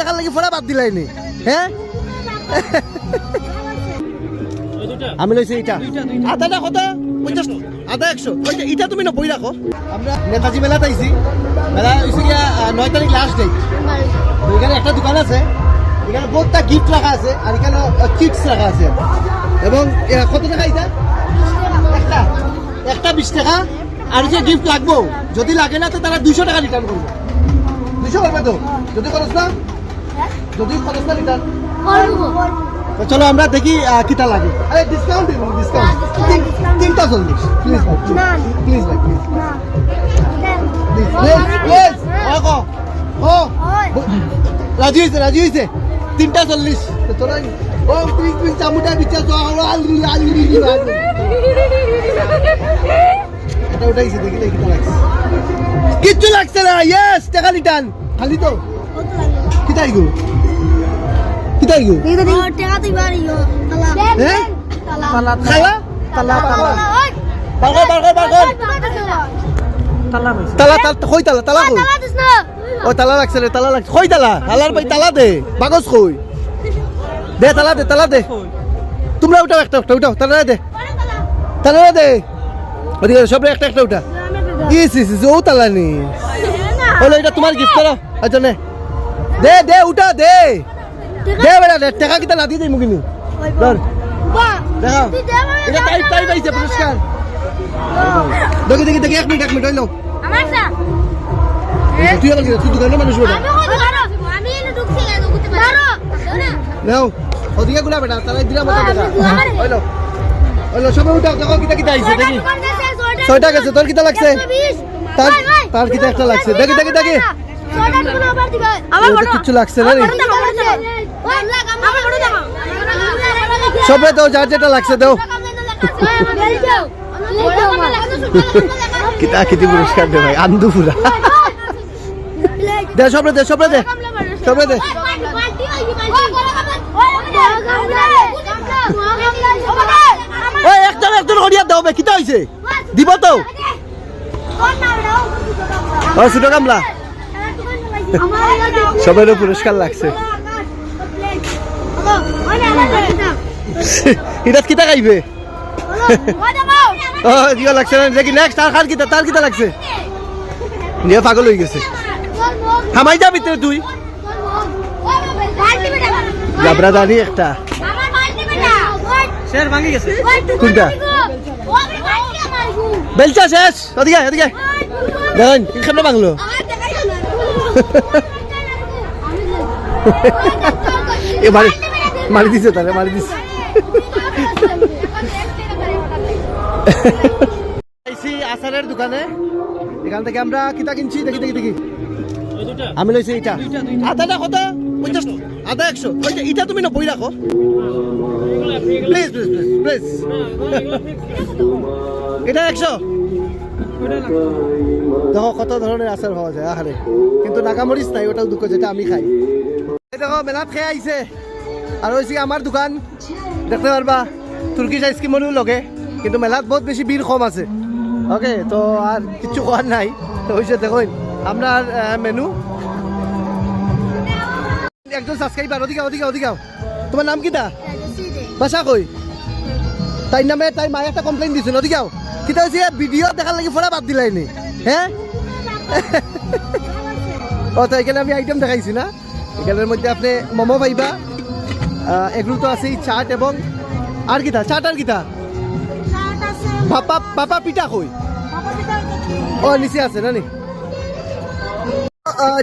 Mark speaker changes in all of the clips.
Speaker 1: দেখার লাগি ফোড়া বাদ দিলাই নি হ্যাঁ? আমি লইছি এটা আদাটা কত? পঞ্চাশ আদা একশো। এটা তুমি নব্বই রাখো আমরা নেতাজি মেলাতে আইছি মেলা হয়েছে গিয়া নয় তারিখ লাস্ট ডেট এখানে একটা দোকান আছে। এখানে বহুতটা গিফট রাখা আছে আর এখানে কিটস রাখা আছে। এবং কত টাকা এটা একটা। একটা বিশ টাকা। আর যে গিফট লাগবো, যদি লাগে না, তো তারা দুইশো টাকা রিটার্ন করবে। দুইশো করবে তো? যদি খরচ না? যদি খরচ না তো চলো আমরা দেখি কিটা লাগে। আরে ডিসকাউন্ট দিব ডিসকাউন্ট তিনটা চল্লিশ প্লিজ ভাই প্লিজ ভাই প্লিজ প্লিজ প্লিজ ও ও রাজি হয়েছে রাজি হয়েছে। তিনটা চল্লিশ। তো চলো ও তুমি তুমি চামুটা বিচার তো আলু আলু আলু এটা উঠাইছে দেখি দেখি লাগছে। কিচ্ছু লাগছে না ইয়েস টাকা রিটার্ন খালি তো। কিটাই গো কিটাই গো হ্যাঁ তালা তালা বারগর বারগর বারগর তালা তালা কই তালা তালা কই ও তালা লাগছে রে তালা লাগছে। কই তালা ভাই তালা দে। বাগজ কই দে তালা দে তালা দে। তোমরা উঠাও একটা একটা উঠাও। তালা দে। তালা দে। ওদিকে সব একটা একটা উঠা। ইস ইস ইস, ও তালা নি। হলো এটা তোমার গিফট করো আচ্ছা নে দে দে উঠা দে। দে বেটা দে টাকা কিটা না দিয়ে দিই মুগিনি ধর। দেখাও এটা তাই তাই পাইছে পুরস্কার। দেখি দেখি দেখি এক মিনিট এক মিনিট হইল তুই আবার কি তুই দোকানের মানুষ বেটা। নাও। ওদিকে গুলা বেটা তারা দিলাম বেটা। হইল হইল সবাই উঠাও দেখো কিটা কিটা আইছে দেখি। ছয়টা গেছে তোর কিটা লাগছে? তার তার কিটা একটা লাগছে। দেখি দেখি দেখি। কিচ্ছু লাগছে সবে দাও যার যেটা লাগছে দাও কিটা কিটি পুরস্কার দে ভাই আন্দু পুরা দে সবরে দে সবরে দে সবরে দে একজন একজন হরিয়া দাও কিটা হইছে দিব তো ও, ছোট কামলা। সবারও পুরস্কার লাগছে। এটা কিতা খাইবে? দিও লাগছে না? নেক্সট আর খার কিটা তার কিটা লাগছে? নিয়ে পাগল হয়ে গেছে। হামাই যা ভিতরে তুই। জাবরা দানি একটা।
Speaker 2: শের ভাঙি গেছে।
Speaker 1: কোনটা? বেলচা শেষ। ওদিকে ওদিকে দেখেন কেমনে বাংলো এ মারি মারি দিছে তাহলে, মারি দিছে। আইসি আসারের দোকানে। এখান থেকে আমরা কিতা কিনছি? দেখি দেখি দেখি। আমি লইছি এটা আদাটা কত? পঞ্চাশ। আদা একশো। ওইটা এটা তুমি নব্বই রাখো প্লিজ প্লিজ প্লিজ প্লিজ এটা একশো। দেখো কত ধরনের আচার পাওয়া যায়, আহারে। কিন্তু নাকামরিচ নাই, ওটাও দুঃখ, যেটা আমি খাই। দেখো, মেলাত খেয়ে আইছে। আর হয়েছে আমার দোকান, দেখতে পারবা তুর্কিশ আইসক্রিমেরও লগে, কিন্তু মেলাত বহুত বেশি ভিড় কম আছে। ওকে তো আর কিচ্ছু করার নাই। হয়েছে দেখুন আপনার মেনু একজন সাবস্ক্রাইবার ওদিকে ওদিকে ওদিকে তোমার নাম কিটা? বাসা কই তাই নামে তাই মায়ে একটা কমপ্লেইন দিছিল ওদিকে কিটা হয়েছে ভিডিও দেখার লাগি ফোড়া বাদ দিলাই নি হ্যাঁ ও তো এখানে আমি আইটেম দেখাইছি না। এখানের মধ্যে আপনি মোমো পাইবা এগুলো তো আছেই চাট এবং আর কিটা চাট আর কিটা পাপা পাপা পিঠা কই ও নিচে আছে না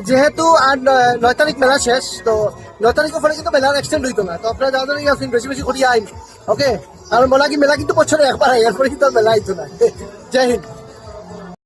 Speaker 1: যেহেতু আর নয়- তারিখ মেলা শেষ তো নয় তারিখের পরে কিন্তু মেলার এক্সটেন্ড হইতো না। তো আপনারা যারা আসেন বেশি বেশি করিয়া আইন ওকে আর মেলা কি মেলা কিন্তু বছরে একবার এরপরে কিন্তু মেলা হইতো না। জয় হিন্দ।